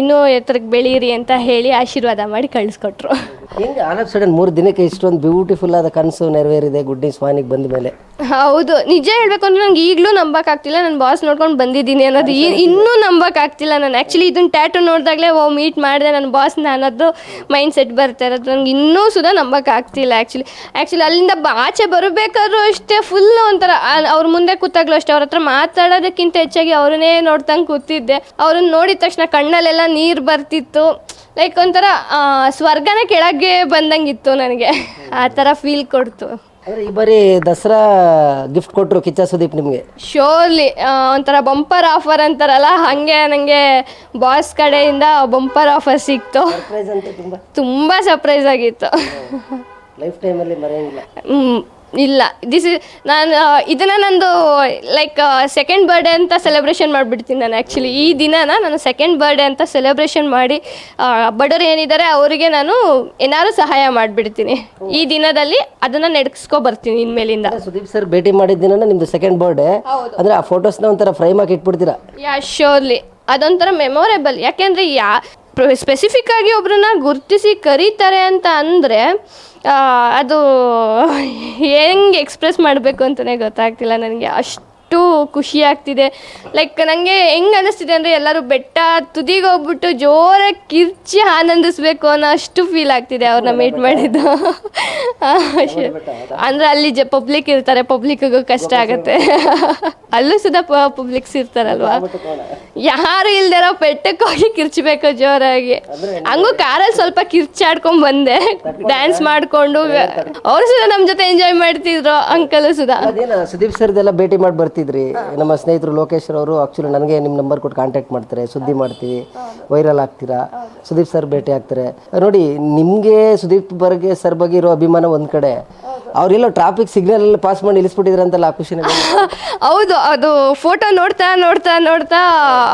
ಇನ್ನೂ ಎತ್ತರಕ್ಕೆ ಬೆಳೀರಿ ಅಂತ ಹೇಳಿ ಆಶೀರ್ವಾದ ಮಾಡಿ ಕಳಿಸ್ಕೊಟ್ರು.
ಹೆಂಗೆ ಆಲ್ ಸಡನ್ ಮೂರು ದಿನಕ್ಕೆ ಇಷ್ಟೊಂದು ಬ್ಯೂಟಿಫುಲ್ ಆದ ಕನಸು ನೆರವೇರಿದೆ ಗುಡ್ ಸ್ವಾನಿಗೆ ವಾನಿಗೆ ಬಂದ ಮೇಲೆ.
ಹೌದು, ನಿಜ ಹೇಳ್ಬೇಕು ಅಂದ್ರೆ ನಂಗೆ ಈಗಲೂ ನಂಬಕ್ಕಾಗ್ತಿಲ್ಲ ನನ್ನ ಬಾಸ್ ನೋಡ್ಕೊಂಡು ಬಂದಿದ್ದೀನಿ ಅನ್ನೋದು ಈ- ಇನ್ನೂ ನಂಬಕ್ಕಾಗ್ತಿಲ್ಲ ನಾನು. ಆ್ಯಕ್ಚುಲಿ ಇದನ್ನ ಟ್ಯಾಟು ನೋಡಿದಾಗಲೇ, ಓ ಮೀಟ್ ಮಾಡಿದೆ ನನ್ನ ಬಾಸ್ನ ಅನ್ನೋದು ಮೈಂಡ್ ಸೆಟ್ ಬರ್ತಾ ಇರೋದು. ನಂಗೆ ಇನ್ನೂ ಸುಧಾ ನಂಬಕ್ಕಾಗ್ತಿಲ್ಲ ಆ್ಯಕ್ಚುಲಿ ಆ್ಯಕ್ಚುಲಿ ಅಲ್ಲಿಂದ ಬ- ಆಚೆ ಬರಬೇಕಾದ್ರೂ ಅಷ್ಟೇ ಫುಲ್ ಒಂಥರ ಅವ್ರ ಮುಂದೆ ಕೂತಾಗ್ಲೂ ಅಷ್ಟೇ. ಅವ್ರ ಹತ್ರ ಮಾತಾಡೋದಕ್ಕಿಂತ ಹೆಚ್ಚಾಗಿ ಅವ್ರನ್ನೇ ನೋಡ್ತಂಗೆ ಕೂತಿದ್ದೆ. ಅವ್ರನ್ನ ನೋಡಿದ ತಕ್ಷಣ ಕಣ್ಣಲ್ಲೆಲ್ಲ ನೀರು ಬರ್ತಿತ್ತು. ಲೈಕ್ ಒಂಥರ ಸ್ವರ್ಗನೇ ಕೆಳಗೆ ಬಂದಂಗಿತ್ತು ನನಗೆ. ಆ ಥರ ಫೀಲ್ ಕೊಡ್ತು.
ಅಂದ್ರೆ ಈ ಬಾರಿ ದಸರಾ ಗಿಫ್ಟ್ ಕೊಟ್ಟರು ಕಿಚ್ಚ ಸುದೀಪ್ ನಿಮಗೆ?
ಶೋರ್ಲಿ ಒಂಥರ ಬಂಪರ್ ಆಫರ್ ಅಂತಾರಲ್ಲ ಹಾಗೆ ನನಗೆ ಬಾಯ್ಸ್ ಕಡೆಯಿಂದ ಬಂಪರ್ ಆಫರ್ ಸಿಕ್ತು.
ಅಂತ ತುಂಬ.
ತುಂಬ ಸರ್ಪ್ರೈಸ್ ಆಗಿತ್ತು.
ಲೈಫ್ ಟೈಮಲ್ಲಿ ಮರೆಯಂಗಿಲ್ಲ.
ಹ್ಮ್, ಇಲ್ಲ. ದಿಸ್ ಇಸ್ ನಾನು ಇದನ್ನು ನಂದು ಲೈಕ್ ಸೆಕೆಂಡ್ ಬರ್ಡೇ ಅಂತ ಸೆಲೆಬ್ರೇಷನ್ ಮಾಡಿಬಿಡ್ತೀನಿ ನಾನು ಆ್ಯಕ್ಚುಲಿ ಈ ದಿನನ ನಾನು ಸೆಕೆಂಡ್ ಬರ್ಡೇ ಅಂತ ಸೆಲೆಬ್ರೇಷನ್ ಮಾಡಿ ಬಡವರು ಏನಿದ್ದಾರೆ ಅವರಿಗೆ ನಾನು ಏನಾದ್ರು ಸಹಾಯ ಮಾಡಿಬಿಡ್ತೀನಿ. ಈ ದಿನದಲ್ಲಿ ಅದನ್ನು ನೆಡ್ಸ್ಕೊ ಬರ್ತೀನಿ ಇನ್ಮೇಲಿಂದ.
ಸುದೀಪ್ ಸರ್ ಭೇಟಿ ಮಾಡಿದ ದಿನ ನಿಮ್ದು ಸೆಕೆಂಡ್ ಬರ್ಡೇ ಅಂದರೆ ಆ ಫೋಟೋಸ್ನ ಒಂಥರ ಫ್ರೈಮ್ ಹಾಕಿ ಇಟ್ಬಿಡ್ತೀರಾ?
ಯಾ ಶ್ಯೂರ್ಲಿ ಅದೊಂಥರ ಮೆಮೊರೇಬಲ್ ಯಾಕೆಂದರೆ ಯಾ ಸ್ಪೆಸಿಫಿಕ್ ಆಗಿ ಒಬ್ರನ್ನ ಗುರುತಿಸಿ ಕರೀತಾರೆ ಅಂತ ಅಂದರೆ ಅದು ಹೆಂಗೆ ಎಕ್ಸ್ಪ್ರೆಸ್ ಮಾಡಬೇಕು ಅಂತಲೇ ಗೊತ್ತಾಗ್ತಿಲ್ಲ ನನಗೆ. ಅಷ್ಟು ಅಷ್ಟು ಖುಷಿ ಆಗ್ತಿದೆ. ಲೈಕ್ ನನಗೆ ಹೆಂಗೆ ಅನ್ನಿಸ್ತಿದೆ ಅಂದರೆ ಎಲ್ಲರೂ ಬೆಟ್ಟ ತುದಿಗೆ ಹೋಗ್ಬಿಟ್ಟು ಜೋರಾಗಿ ಕಿರ್ಚಿ ಆನಂದಿಸ್ಬೇಕು ಅನ್ನೋ ಅಷ್ಟು ಫೀಲ್ ಆಗ್ತಿದೆ ಅವ್ರನ್ನ ಮೀಟ್ ಮಾಡಿದ್ದು. ಅಂದರೆ ಅಲ್ಲಿ ಜ ಪಬ್ಲಿಕ್ ಇರ್ತಾರೆ ಪಬ್ಲಿಕ್ಗೂ ಕಷ್ಟ ಆಗುತ್ತೆ. ಅಲ್ಲೂ ಸುದ ಪಬ್ಲಿಕ್ಸ್ ಇರ್ತಾರಲ್ವಾ? ಯಾರು ಇಲ್ದಿರೋ ಬೆಟ್ಟಕ್ಕೆ ಹೋಗಿ ಕಿರ್ಚಬೇಕು ಜೋರಾಗಿ. ಹಂಗೂ ಕಾರಲ್ಲಿ ಸ್ವಲ್ಪ ಕಿರ್ಚಾಡ್ಕೊಂಡು ಬಂದೆ. ಡ್ಯಾನ್ಸ್ ಮಾಡ್ಕೊಂಡು ಅವರು ಸುದ ನಮ್ಮ ಜೊತೆ ಎಂಜಾಯ್ ಮಾಡ್ತಿದ್ರು ಅಂಕಲ್ ಸುಧಾ
ಅದೇನ ಸುದೀಪ್ ಸರ್ದೆಲ್ಲ ಭೇಟಿ ಮಾಡಿ ಬರ್ತಿದ್ರಿ ನಮ್ಮ ಸ್ನೇಹಿತರು ಲೋಕೇಶ್ ಅವರು ಆಕ್ಚುಲಿ ನನಗೆ ನಿಮ್ಮ ನಂಬರ್ ಕೊಟ್ಟು ಕಾಂಟ್ಯಾಕ್ಟ್ ಮಾಡ್ತಾರೆ. ಸುದ್ದಿ ಮಾಡ್ತೀವಿ. ವೈರಲ್ ಆಗ್ತೀರಾ? ಸುದೀಪ್ ಸರ್ ಭೇಟಿ ಆಗ್ತಾರೆ. ನೋಡಿ ನಿಮಗೆ ಸುದೀಪ್ ಬರ್ಗೆ ಸರ್ ಬಗ್ಗೆ ಇರೋ ಅಭಿಮಾನ ಒಂದು ಕಡೆ. ಅವರೆಲ್ಲ ಟ್ರಾಫಿಕ್ ಸಿಗ್ನಲ್ ಎಲ್ಲ ಪಾಸ್ ಮಾಡಿ ನಿಲ್ಲಿಸ್ಬಿಟ್ಟಿದ್ರೆ ಅಂತಲ್ಲ ಆ ಖುಷಿನ
ಹೌದು ಅದು ಫೋಟೋ ನೋಡ್ತಾ ನೋಡ್ತಾ ನೋಡ್ತಾ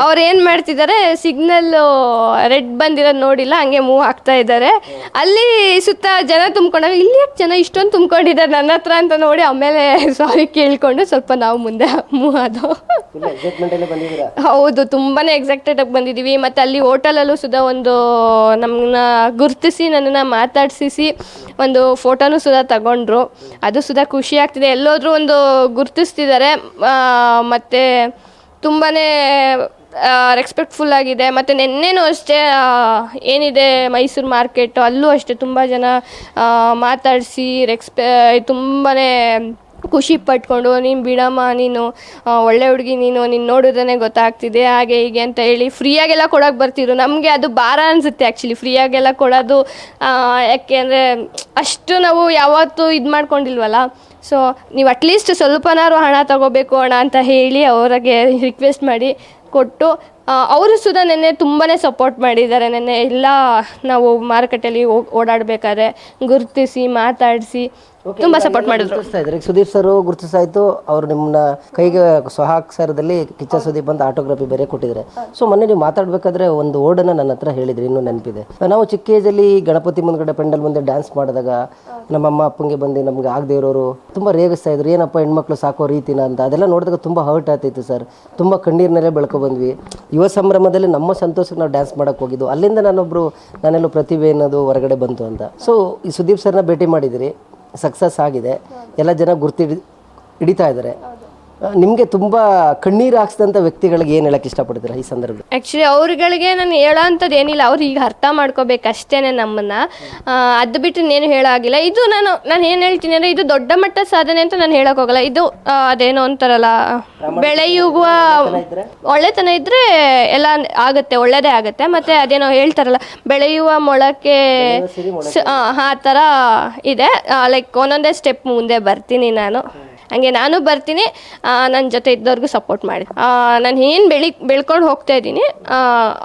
ಅವ್ರು ಏನು ಮಾಡ್ತಿದ್ದಾರೆ? ಸಿಗ್ನಲ್ ರೆಡ್ ಬಂದಿರೋದು ನೋಡಿಲ್ಲ ಹಂಗೆ ಮೂವ್ ಆಗ್ತಾ ಇದ್ದಾರೆ. ಅಲ್ಲಿ ಸುತ್ತ ಜನ ತುಂಬ್ಕೊಂಡಾಗ ಇಲ್ಲಿ ಯಾಕೆ ಜನ ಇಷ್ಟೊಂದು ತುಂಬ್ಕೊಂಡಿದ್ದಾರೆ? ನನ್ನ ಹತ್ರ ಅಂತ ನೋಡಿ ಆಮೇಲೆ ಸಾರಿ ಕೇಳ್ಕೊಂಡು ಸ್ವಲ್ಪ ನಾವು ಮುಂದೆ ಮೂವ್ ಅದು ಹೌದು ತುಂಬಾನೇ ಎಕ್ಸೈಟೆಡ್ ಆಗಿ ಬಂದಿದ್ದೀವಿ. ಮತ್ತು ಅಲ್ಲಿ ಹೋಟೆಲಲ್ಲೂ ಸುಧಾ ಒಂದು ನಮ್ಮನ್ನ ಗುರ್ತಿಸಿ ನನ್ನನ್ನು ಮಾತಾಡಿಸಿ ಒಂದು ಫೋಟೋನು ಸುಧಾ ತಗೊಂಡ್ರು. ಅದು ಸುಧಾ ಖುಷಿ ಆಗ್ತಿದೆ. ಎಲ್ಲೋದ್ರೂ ಒಂದು ಗುರ್ತಿಸ್ತಿದ್ದಾರೆ ಮತ್ತು ತುಂಬಾ ರೆಸ್ಪೆಕ್ಟ್ಫುಲ್ ಆಗಿದೆ. ಮತ್ತು ನಿನ್ನೆನೂ ಅಷ್ಟೇ ಏನಿದೆ ಮೈಸೂರು ಮಾರ್ಕೆಟು ಅಲ್ಲೂ ಅಷ್ಟೇ ತುಂಬ ಜನ ಮಾತಾಡಿಸಿ ರೆಕ್ಸ್ಪೆ ತುಂಬಾ ಖುಷಿ ಪಟ್ಕೊಂಡು, ನೀನು ಬಿಡಮ್ಮ, ನೀನು ಒಳ್ಳೆ ಹುಡುಗಿ, ನೀನು ನೀನು ನೋಡಿದ್ರೇ ಗೊತ್ತಾಗ್ತಿದೆ, ಹಾಗೆ ಹೀಗೆ ಅಂತ ಹೇಳಿ ಫ್ರೀಯಾಗೆಲ್ಲ ಕೊಡೋಕೆ ಬರ್ತಿದ್ರು. ನಮಗೆ ಅದು ಭಾರ ಅನಿಸುತ್ತೆ ಆ್ಯಕ್ಚುಲಿ ಫ್ರೀಯಾಗೆಲ್ಲ ಕೊಡೋದು ಯಾಕೆ ಅಂದರೆ ಅಷ್ಟು ನಾವು ಯಾವತ್ತೂ ಇದು ಮಾಡ್ಕೊಂಡಿಲ್ವಲ್ಲ? ಸೊ ನೀವು ಅಟ್ಲೀಸ್ಟ್ ಸ್ವಲ್ಪನಾರು ಹಣ ತಗೋಬೇಕು ಅಣ್ಣ ಅಂತ ಹೇಳಿ ಅವರಿಗೆ ರಿಕ್ವೆಸ್ಟ್ ಮಾಡಿ ಕೊಟ್ಟು ಅವರು ಸುಧಾ ನೆನ್ನೆ ತುಂಬಾ ಸಪೋರ್ಟ್ ಮಾಡಿದ್ದಾರೆ. ನೆನ್ನೆ ಎಲ್ಲ ನಾವು ಮಾರುಕಟ್ಟೆಯಲ್ಲಿ ಓಡಾಡಬೇಕಾದ್ರೆ ಗುರುತಿಸಿ, ಮಾತಾಡಿಸಿ ತುಂಬ ಸಪೋರ್ಟ್ ಮಾಡಿದ್ರು.
ಇದ್ದಾರೆ ಸುದೀಪ್ ಸರ್ ಗುರುತಿಸಾಯ್ತು ಅವ್ರು ನಿಮ್ಮನ್ನ ಕೈಗೆ ಸ್ವಹಾಕ್ಷರದಲ್ಲಿ ಕಿಚ್ಚ ಸುದೀಪ್ ಅಂತ ಆಟೋಗ್ರಫಿ ಬೇರೆ ಕೊಟ್ಟಿದ್ದಾರೆ ಸೊ ಮೊನ್ನೆ ನೀವು ಮಾತಾಡ್ಬೇಕಾದ್ರೆ ಒಂದು ಓಡನ್ನ ನನ್ನ ಹತ್ರ ಹೇಳಿದ್ರಿ ಇನ್ನೂ ನೆನಪಿದೆ. ನಾವು ಚಿಕ್ಕ ಏಜಲ್ಲಿ ಗಣಪತಿ ಮುಂದ್ಗಡೆ ಪೆಂಡಲ್ ಮುಂದೆ ಡ್ಯಾನ್ಸ್ ಮಾಡಿದಾಗ ನಮ್ಮ ಅಮ್ಮ ಅಪ್ಪಂಗೆ ಬಂದು ನಮ್ಗೆ ಆಗದೆ ಇರೋರು ತುಂಬ ರೇಗಿಸ್ತಾ ಇದ್ರು. ಏನಪ್ಪ ಹೆಣ್ಮಕ್ಳು ಸಾಕೋ ರೀತಿನ ಅಂತ. ಅದೆಲ್ಲ ನೋಡಿದಾಗ ತುಂಬ ಹರ್ಟ್ ಆಗ್ತಿತ್ತು ಸರ್. ತುಂಬ ಕಣ್ಣೀರ್ನಲ್ಲೇ ಬೆಳ್ಕೊ ಬಂದ್ವಿ. ಯುವ ಸಂಭ್ರಮದಲ್ಲಿ ನಮ್ಮ ಸಂತೋಷಕ್ಕೆ ನಾವು ಡ್ಯಾನ್ಸ್ ಮಾಡಕ್ಕೆ ಹೋಗಿದ್ದು ಅಲ್ಲಿಂದ ನಾನೊಬ್ರು ನಾನೆಲ್ಲೋ ಪ್ರತಿಭೆ ಅನ್ನೋದು ಹೊರಗಡೆ ಬಂತು ಅಂತ. ಸೊ ಈ ಸುದೀಪ್ ಸರ್ನ ಭೇಟಿ ಮಾಡಿದಿರಿ. ಸಕ್ಸಸ್ ಆಗಿದೆ. ಎಲ್ಲ ಜನ ಗುರ್ತಿ ಹಿಡಿತಾ ಇದ್ದಾರೆ. ನಿಮಗೆ ತುಂಬ ಕಣ್ಣೀರು ಹಾಕ್ಸಿದಂಥ ವ್ಯಕ್ತಿಗಳಿಗೆ ಏನು ಹೇಳಕ್ಕೆ ಇಷ್ಟಪಡ್ತೀರಾ ಈ ಸಂದರ್ಭದಲ್ಲಿ?
ಆ್ಯಕ್ಚುಲಿ ಅವ್ರುಗಳಿಗೆ ನಾನು ಹೇಳೋ ಅಂಥದ್ದು ಏನಿಲ್ಲ. ಅವ್ರು ಈಗ ಅರ್ಥ ಮಾಡ್ಕೋಬೇಕು ಅಷ್ಟೇ ನಮ್ಮನ್ನು ಅದು ಬಿಟ್ಟು ಇನ್ನೇನು ಹೇಳೋಗಿಲ್ಲ ಇದು ನಾನು ನಾನು ಏನು ಹೇಳ್ತೀನಿ ಅಂದರೆ ಇದು ದೊಡ್ಡ ಮಟ್ಟದ ಸಾಧನೆ ಅಂತ ನಾನು ಹೇಳೋಕ್ಕೋಗಲ್ಲ ಇದು ಅದೇನೋ ಅಂತಾರಲ್ಲ ಬೆಳೆಯುವ ಒಳ್ಳೆತನ ಇದ್ದರೆ ಎಲ್ಲ ಆಗುತ್ತೆ ಒಳ್ಳೆಯದೇ ಆಗುತ್ತೆ. ಮತ್ತು ಅದೇನೋ ಹೇಳ್ತಾರಲ್ಲ ಬೆಳೆಯುವ ಮೊಳಕೆ ಆ ಥರ ಇದೆ. ಲೈಕ್ ಒಂದೊಂದೇ ಸ್ಟೆಪ್ ಮುಂದೆ ಬರ್ತೀನಿ ನಾನು. ಹಂಗೆ ನಾನು ಬರ್ತೀನಿ ನನ್ನ ಜೊತೆ ಇದ್ದವ್ರಿಗೂ ಸಪೋರ್ಟ್ ಮಾಡಿ. ನಾನು ಏನು ಬೆಳಿ, ಬೆಳ್ಕೊಂಡು ಹೋಗ್ತಾ ಇದ್ದೀನಿ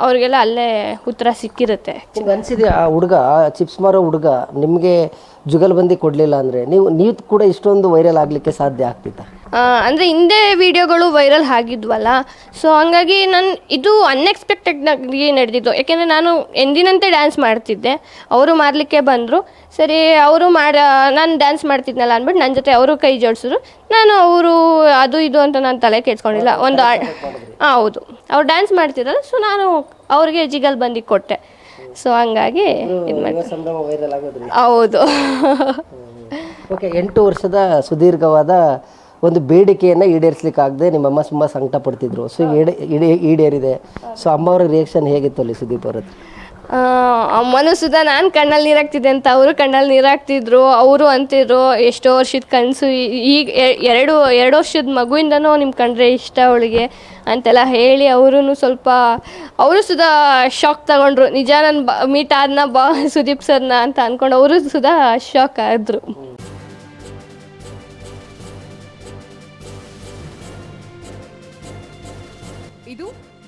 ಅವ್ರಿಗೆಲ್ಲ ಅಲ್ಲೇ ಉತ್ತರ ಸಿಕ್ಕಿರುತ್ತೆ
ನಿಮ್ಗೆ ಅನ್ಸಿದೆ ಆ ಹುಡುಗ ಚಿಪ್ಸ್ ಮಾರೋ ಹುಡುಗ ನಿಮಗೆ ಜುಗಲ್ಬಂದಿ ಕೊಡಲಿಲ್ಲ ಅಂದರೆ ನೀವು ನೀವು ಕೂಡ ಇಷ್ಟೊಂದು ವೈರಲ್ ಆಗಲಿಕ್ಕೆ ಸಾಧ್ಯ ಆಗ್ತಿತ್ತ?
ಅಂದರೆ ಹಿಂದೆ ವಿಡಿಯೋಗಳು ವೈರಲ್ ಆಗಿದ್ವಲ್ಲ. ಸೊ ಹಂಗಾಗಿ ನಾನು ಇದು ಅನ್ಎಕ್ಸ್ಪೆಕ್ಟೆಡ್ನಾಗಿ ನಡೆದಿದ್ದು. ಯಾಕೆಂದರೆ ನಾನು ಎಂದಿನಂತೆ ಡ್ಯಾನ್ಸ್ ಮಾಡ್ತಿದ್ದೆ. ಅವರು ಮಾಡಲಿಕ್ಕೆ ಬಂದರು. ಸರಿ ಅವರು ಮಾಡ ನಾನು ಡ್ಯಾನ್ಸ್ ಮಾಡ್ತಿದ್ನಲ್ಲ ಅಂದ್ಬಿಟ್ಟು ನನ್ನ ಜೊತೆ ಅವರು ಕೈ ಜೋಡಿಸಿದ್ರು. ನಾನು ಅವರು ಅದು ಇದು ಅಂತ ನಾನು ತಲೆ ಕೆಡ್ಸ್ಕೊಂಡಿಲ್ಲ. ಒಂದು ಹಾಂ ಹೌದು. ಅವ್ರು ಡ್ಯಾನ್ಸ್ ಮಾಡ್ತಿದ್ರಲ್ಲ ಸೊ ನಾನು ಅವ್ರಿಗೆ ಜಿಗಲ್ ಬಂದು ಕೊಟ್ಟೆ. ಸೊ ಹಂಗಾಗಿ ಇದು ಮಾಡಿ
ವೈರಲ್ ಆಗೋದ್ರಿ
ಹೌದು.
ಓಕೆ ಎಂಟು ವರ್ಷದ ಸುದೀರ್ಘವಾದ ಒಂದು ಬೇಡಿಕೆಯನ್ನು ಈಡೇರಿಸ್ಲಿಕ್ಕಾಗದೆ ನಿಮ್ಮಮ್ಮ ತುಂಬ ಸಂಕಟ ಪಡ್ತಿದ್ರು ಸೊ ಈಡೇ ಈಡೇ- ಈಡೇರಿದೆ. ಸೊ ಅಮ್ಮ ಅವರ ರಿಯಾಕ್ಷನ್ ಹೇಗಿತ್ತು ಅಲ್ಲಿ ಸುದೀಪ್ ಅವರದ್ದು
ಆ, ಅಮ್ಮನೂ ಸುಧಾ ನಾನು ಕಣ್ಣಲ್ಲಿ ನೀರಾಗ್ತಿದ್ದೆ ಅಂತ ಅವರು ಕಣ್ಣಲ್ಲಿ ನೀರಾಗ್ತಿದ್ರು. ಅವರು ಅಂತಿದ್ರು ಎಷ್ಟೋ ವರ್ಷದ ಕನಸು ಈಗ ಎರಡು ಎರಡು ವರ್ಷದ ಮಗುವಿಂದನೂ ನಿಮ್ಮ ಕಂಡ್ರೆ ಇಷ್ಟ ಅವಳಿಗೆ ಅಂತೆಲ್ಲ ಹೇಳಿ ಅವರೂ ಸ್ವಲ್ಪ ಅವರು ಸುಧಾ ಶಾಕ್ ತಗೊಂಡ್ರು. ನಿಜ ನಾನು ಬ ಮೀಟ್ ಆದ್ನ ಬಾ ಸುದೀಪ್ ಸರ್ನ ಅಂತ ಅಂದ್ಕೊಂಡು ಅವರು ಸುಧಾ ಶಾಕ್ ಆದರು.